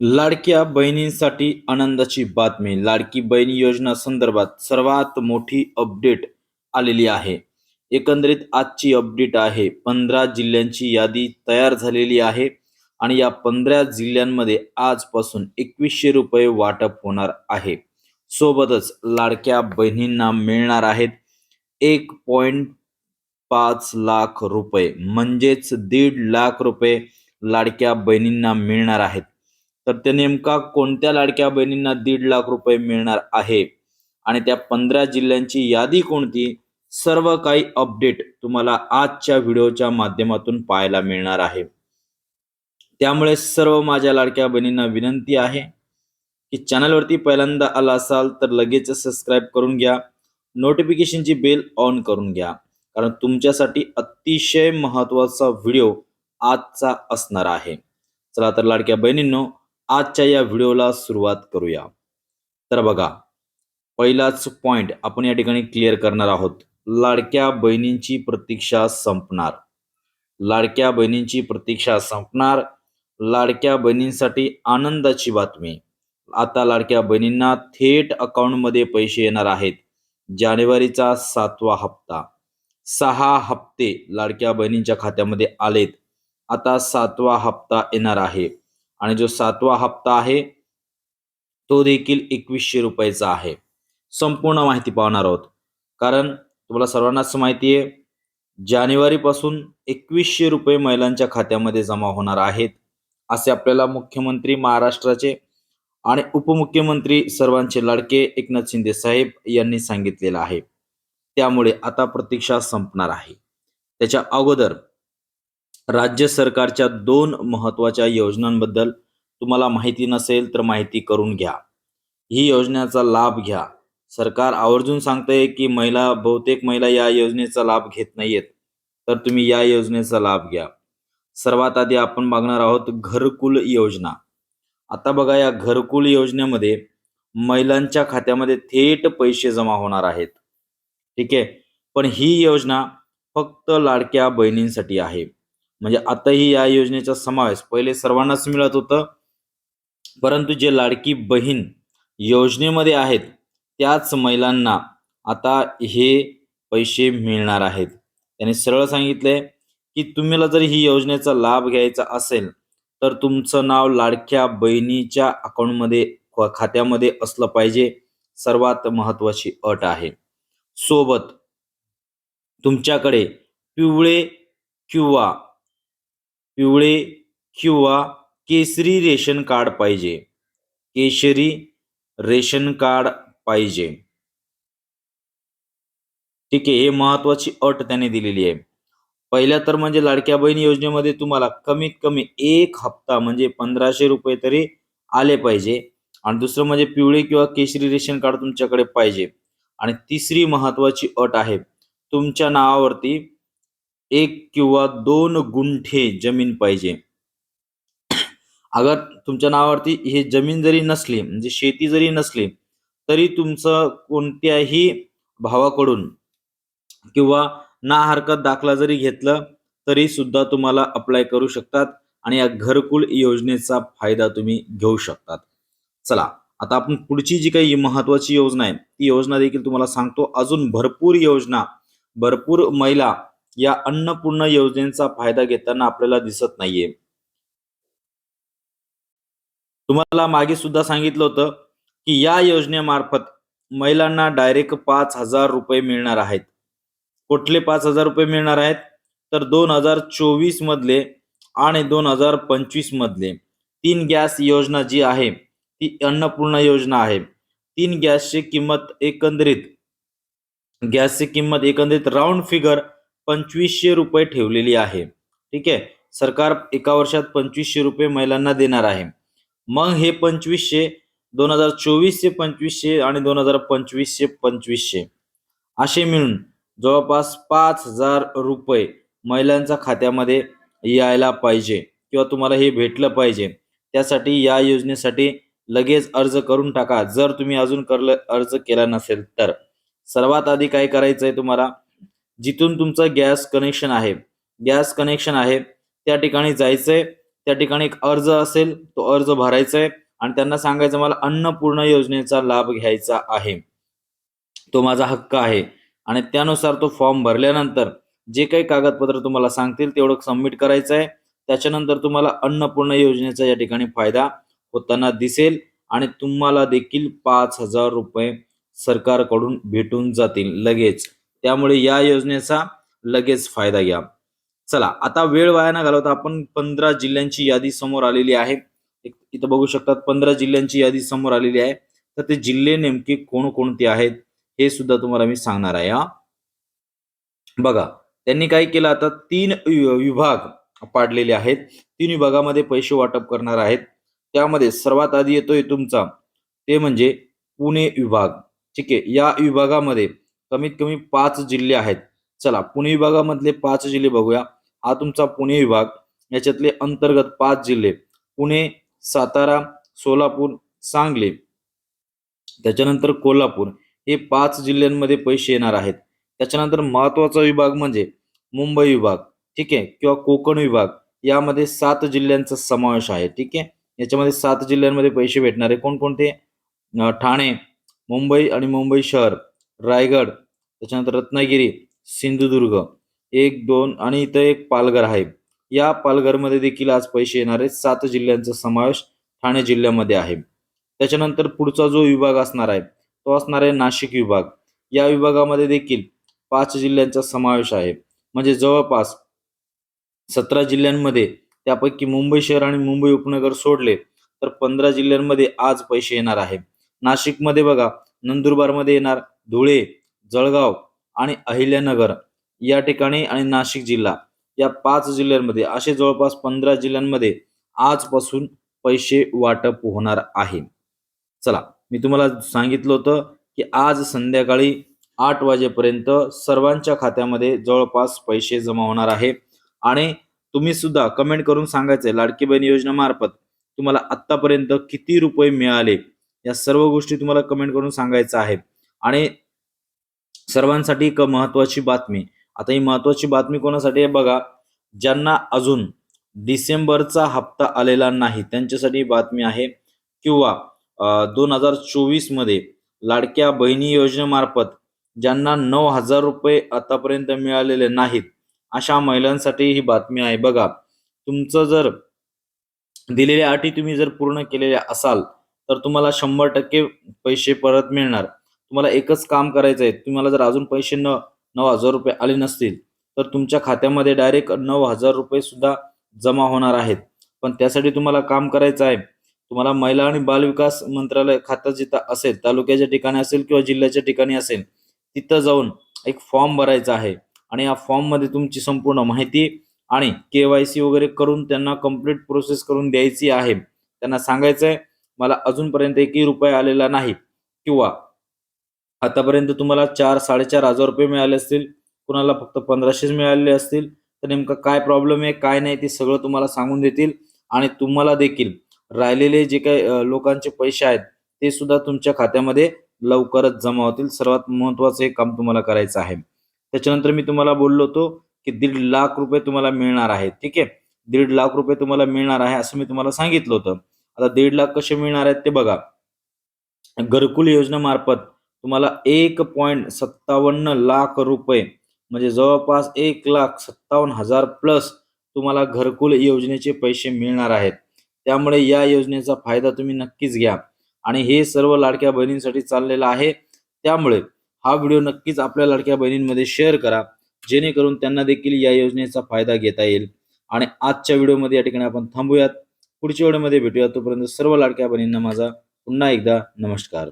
लाडक्या बहिणींसाठी आनंदाची बातमी. लाडकी बहीण योजना संदर्भात सर्वात मोठी अपडेट आलेली आहे. एकंदरीत आजची अपडेट आहे पंधरा जिल्ह्यांची यादी तयार झालेली आहे आणि या पंधरा जिल्ह्यांमध्ये आजपासून एकवीसशे रुपये वाटप होणार आहे. सोबतच लाडक्या बहिणींना मिळणार आहेत एक पॉईंट पाच लाख रुपये. म्हणजेच दीड लाख रुपये लाडक्या बहिणींना मिळणार आहेत. तर ते नेमका कोणत्या लाडक्या बहिणींना दीड लाख रुपये मिळणार आहे? आणि त्या पंधरा जिल्ह्यांची यादी कोणती? सर्व काही अपडेट तुम्हाला आजच्या व्हिडिओच्या माध्यमातून पाहायला मिळणार आहे. त्यामुळे सर्व माझ्या लाडक्या बहिणींना विनंती आहे की चॅनलवरती पहिल्यांदा आला असाल तर लगेच सबस्क्राईब करून घ्या. नोटिफिकेशनची बेल ऑन करून घ्या. कारण तुमच्यासाठी अतिशय महत्त्वाचा व्हिडिओ आजचा असणार आहे. चला तर लाडक्या बहिणींनो आजच्या या व्हिडिओला सुरुवात करूया. तर बघा पहिलाच पॉइंट आपण या ठिकाणी क्लिअर करणार आहोत. लाडक्या बहिणींची प्रतीक्षा संपणार. लाडक्या बहिणींची प्रतीक्षा संपणार. लाडक्या बहिणींसाठी आनंदाची बातमी. आता लाडक्या बहिणींना थेट अकाउंटमध्ये पैसे येणार आहेत. जानेवारीचा सातवा हप्ता. सहा हप्ते लाडक्या बहिणींच्या खात्यामध्ये आलेत. आता सातवा हप्ता येणार आहे. आणि जो सातवा हप्ता आहे तो देखील एकवीसशे रुपयाचा आहे. संपूर्ण माहिती पाहणार आहोत. कारण तुम्हाला सर्वांनाच माहिती आहे जानेवारीपासून एकवीसशे रुपये महिलांच्या खात्यामध्ये जमा होणार आहेत असे आपल्याला मुख्यमंत्री महाराष्ट्राचे आणि उपमुख्यमंत्री सर्वांचे लाडके एकनाथ शिंदे साहेब यांनी सांगितलेलं आहे. त्यामुळे आता प्रतीक्षा संपणार आहे. त्याच्या अगोदर राज्य सरकारच्या दोन महत्त्वाच्या योजनांबद्दल तुम्हाला माहिती नसेल तर माहिती करून घ्या. ही योजनेचा लाभ घ्या. सरकार आवर्जून सांगतंय की महिला बहुतेक महिला या योजनेचा लाभ घेत नाहीयेत तर तुम्ही या योजनेचा लाभ घ्या. सर्वात आधी आपण बघणार आहोत घरकुल योजना. आता बघा या घरकुल योजनेमध्ये महिलांच्या खात्यामध्ये थेट पैसे जमा होणार आहेत. ठीक आहे? पण ही योजना फक्त लाडक्या बहिणींसाठी आहे. म्हणजे आताही या योजनेचा समावेश पहिले सर्वांनाच मिळत होतं. परंतु जे लाडकी बहीण योजनेमध्ये आहेत त्याच महिलांना आता हे पैसे मिळणार आहेत. त्यांनी सरळ सांगितले की तुम्हाला जर ही योजनेचा लाभ घ्यायचा असेल तर तुमचं नाव लाडक्या बहिणीच्या अकाउंटमध्ये खात्यामध्ये असलं पाहिजे. सर्वात महत्वाची अट आहे. सोबत तुमच्याकडे पिवळे किंवा पिवळे किंवा केसरी रेशन कार्ड पाहिजे. केशरी रेशन कार्ड पाहिजे. ठीक आहे हे महत्वाची अट त्याने दिलेली आहे. पहिल्या तर म्हणजे लाडक्या बहीण योजनेमध्ये तुम्हाला कमीत कमी एक हप्ता म्हणजे पंधराशे रुपये तरी आले पाहिजे. आणि दुसरं म्हणजे पिवळे किंवा केशरी रेशन कार्ड तुमच्याकडे पाहिजे. आणि तिसरी महत्वाची अट आहे तुमच्या नावावरती एक किंवा दोन गुंठे जमीन पाहिजे. अगर तुमच्या नावावरती हे जमीन जरी नसली म्हणजे शेती जरी नसली तरी तुमचं कोणत्याही भावाकडून किंवा ना हरकत दाखला जरी घेतलं तरी सुद्धा तुम्हाला अप्लाय करू शकतात आणि या घरकुल योजनेचा फायदा तुम्ही घेऊ शकतात. चला आता आपण पुढची जी काही महत्वाची योजना आहे ती योजना देखील तुम्हाला सांगतो. अजून भरपूर योजना भरपूर महिला या अन्नपूर्ण योजनेचा फायदा घेताना आपल्याला दिसत नाहीये. तुम्हाला मागे सुद्धा सांगितलं होतं की या योजनेमार्फत महिलांना डायरेक्ट पाच हजार रुपये मिळणार आहेत. कुठले पाच हजार रुपये मिळणार आहेत? तर दोन हजार चोवीस मधले आणि दोन हजार पंचवीस मधले. तीन गॅस योजना जी आहे ती अन्नपूर्णा योजना आहे. तीन गॅसची किंमत एकंदरीत गॅसची किंमत एकंदरीत राऊंड फिगर पंचवीसशे रुपये ठेवलेली आहे. ठीक आहे? सरकार एका वर्षात पंचवीसशे रुपये महिलांना देणार आहे. मग हे पंचवीसशे दोन हजार चोवीसशे पंचवीसशे आणि दोन हजार पंचवीसशे पंचवीसशे असे मिळून जवळपास पाच हजार रुपये महिलांच्या खात्यामध्ये यायला पाहिजे किंवा तुम्हाला हे भेटलं पाहिजे. त्यासाठी या योजनेसाठी लगेच अर्ज करून टाका. जर तुम्ही अजून करलं अर्ज केला नसेल तर. सर्वात आधी काय करायचं आहे तुम्हाला? जिथून तुमचं गॅस कनेक्शन आहे. गॅस कनेक्शन आहे. त्या ठिकाणी जायचंय. त्या ठिकाणी एक अर्ज असेल तो अर्ज भरायचा आहे आणि त्यांना सांगायचं मला अन्नपूर्ण योजनेचा लाभ घ्यायचा आहे. तो माझा हक्क आहे. आणि त्यानुसार तो फॉर्म भरल्यानंतर जे काही कागदपत्र तुम्हाला सांगतील तेवढं सबमिट करायचं आहे त्याच्यानंतर तुम्हाला अन्नपूर्णा योजनेचा या ठिकाणी फायदा होताना दिसेल आणि तुम्हाला देखील पाच हजार रुपये सरकारकडून भेटून जातील लगेच. त्यामुळे या योजनेचा लगेच फायदा घ्या. चला आता वेळ वाया न घालवता आपण पंधरा जिल्ह्यांची यादी समोर आलेली आहे. इथं बघू शकतात पंधरा जिल्ह्यांची यादी समोर आलेली आहे. तर ते जिल्हे नेमके कोणकोणते आहेत हे सुद्धा तुम्हाला मी सांगणार आहे हा. बघा त्यांनी काय केलं आता तीन विभाग पाडलेले आहेत. तीन विभागामध्ये पैसे वाटप करणार आहेत. त्यामध्ये सर्वात आधी येतोय तुमचा ते म्हणजे पुणे विभाग. ठीक आहे या विभागामध्ये कमीत कमी पाच जिल्हे आहेत. चला पुणे विभागामधले पाच जिल्हे बघूया. हा तुमचा पुणे विभाग याच्यातले अंतर्गत पाच जिल्हे. पुणे सातारा सोलापूर सांगली. त्याच्यानंतर कोल्हापूर. हे पाच जिल्ह्यांमध्ये पैसे येणार आहेत. त्याच्यानंतर महत्त्वाचा विभाग म्हणजे मुंबई विभाग ठीक आहे? किंवा कोकण विभाग. यामध्ये सात जिल्ह्यांचा समावेश आहे ठीक आहे? याच्यामध्ये सात जिल्ह्यांमध्ये पैसे भेटणारे कोणकोणते? ठाणे मुंबई आणि मुंबई शहर. रायगड त्याच्यानंतर रत्नागिरी सिंधुदुर्ग एक दोन आणि इथं एक पालघर आहे. या पालघरमध्ये देखील आज पैसे येणारे सात जिल्ह्यांचा समावेश ठाणे जिल्ह्यामध्ये आहे. त्याच्यानंतर पुढचा जो विभाग असणार आहे तो असणार आहे नाशिक विभाग. या विभागामध्ये देखील पाच जिल्ह्यांचा समावेश आहे. म्हणजे जवळपास सतरा जिल्ह्यांमध्ये त्यापैकी मुंबई शहर आणि मुंबई उपनगर सोडले तर पंधरा जिल्ह्यांमध्ये आज पैसे येणार आहे. नाशिकमध्ये बघा नंदुरबारमध्ये येणार धुळे जळगाव आणि अहिल्यानगर या ठिकाणी आणि नाशिक जिल्हा या पाच जिल्ह्यांमध्ये असे जवळपास पंधरा जिल्ह्यांमध्ये आजपासून पैसे वाटप होणार आहे. चला मी तुम्हाला सांगितलं होतं की आज संध्याकाळी आठ वाजेपर्यंत सर्वांच्या खात्यामध्ये जवळपास पैसे जमा होणार आहे. आणि तुम्ही सुद्धा कमेंट करून सांगायचंय लाडकी बहीण योजनेमार्फत तुम्हाला आत्तापर्यंत किती रुपये मिळाले? या सर्व गोष्टी तुम्हाला कमेंट करून सांगायचं आहे. आणि सर्वांसाठी एक महत्वाची बातमी. आता ही महत्वाची बातमी कोणासाठी आहे बघा ज्यांना अजून डिसेंबरचा हप्ता आलेला नाही त्यांच्यासाठी बातमी आहे. किंवा दोन हजार चोवीसमध्ये लाडक्या बहिणी योजनेमार्फत ज्यांना नऊ हजार रुपये आतापर्यंत मिळालेले नाहीत अशा महिलांसाठी ही बातमी आहे. बघा तुमचं जर दिलेल्या अटी तुम्ही जर पूर्ण केलेल्या असाल तर तुम्हाला शंभर टक्के पैसे परत मिळणार. तुम्हाला एकच काम करायचं आहे. तुम्हाला जर अजून पैसे न नऊ हजार रुपये आले नसतील तर तुमच्या खात्यामध्ये डायरेक्ट नऊ हजार रुपये सुद्धा जमा होणार आहेत. पण त्यासाठी तुम्हाला काम करायचं आहे. तुम्हाला महिला आणि बालविकास मंत्रालय खातं जिथं असेल तालुक्याच्या ठिकाणी असेल किंवा जिल्ह्याच्या ठिकाणी असेल तिथं जाऊन एक फॉर्म भरायचा आहे. आणि या फॉर्ममध्ये तुमची संपूर्ण माहिती आणि के वाय सी वगैरे करून त्यांना कंप्लीट प्रोसेस करून द्यायची आहे. त्यांना सांगायचं आहे मला अजूनपर्यंत एकही रुपये आलेला नाही किंवा आतापर्यंत तुम्हाला चार साडेचार हजार रुपये मिळाले असतील. कुणाला फक्त पंधराशेच मिळालेले असतील. तर नेमकं काय प्रॉब्लेम आहे काय नाही ते सगळं तुम्हाला सांगून देतील. आणि तुम्हाला देखील राहिलेले जे काही लोकांचे पैसे आहेत ते सुद्धा तुमच्या खात्यामध्ये लवकरच जमा होतील. सर्वात महत्वाचं हे काम तुम्हाला करायचं आहे. त्याच्यानंतर मी तुम्हाला बोललो होतो की दीड लाख रुपये तुम्हाला मिळणार आहे. ठीक आहे? दीड लाख रुपये तुम्हाला मिळणार आहे असं मी तुम्हाला सांगितलं होतं. आता दीड लाख कसे मिळणार आहेत ते बघा. घरकुल योजनेमार्फत तुम्हाला एक पॉईंट सत्तावन्न लाख रुपये म्हणजे जवळपास एक लाख सत्तावन्न हजार प्लस तुम्हाला घरकुल योजनेचे पैसे मिळणार आहेत. त्यामुळे या योजनेचा फायदा तुम्ही नक्कीच घ्या. आणि हे सर्व लाडक्या बहिणींसाठी चाललेलं आहे. त्यामुळे हा व्हिडिओ नक्कीच आपल्या लाडक्या बहिणींमध्ये शेअर करा. जेणेकरून त्यांना देखील या योजनेचा फायदा घेता येईल. आणि आजच्या व्हिडिओमध्ये या ठिकाणी आपण थांबूयात. पुढच्या व्हिडिओमध्ये भेटूया तोपर्यंत सर्व लाडक्या बहिणींना माझा पुन्हा एकदा नमस्कार.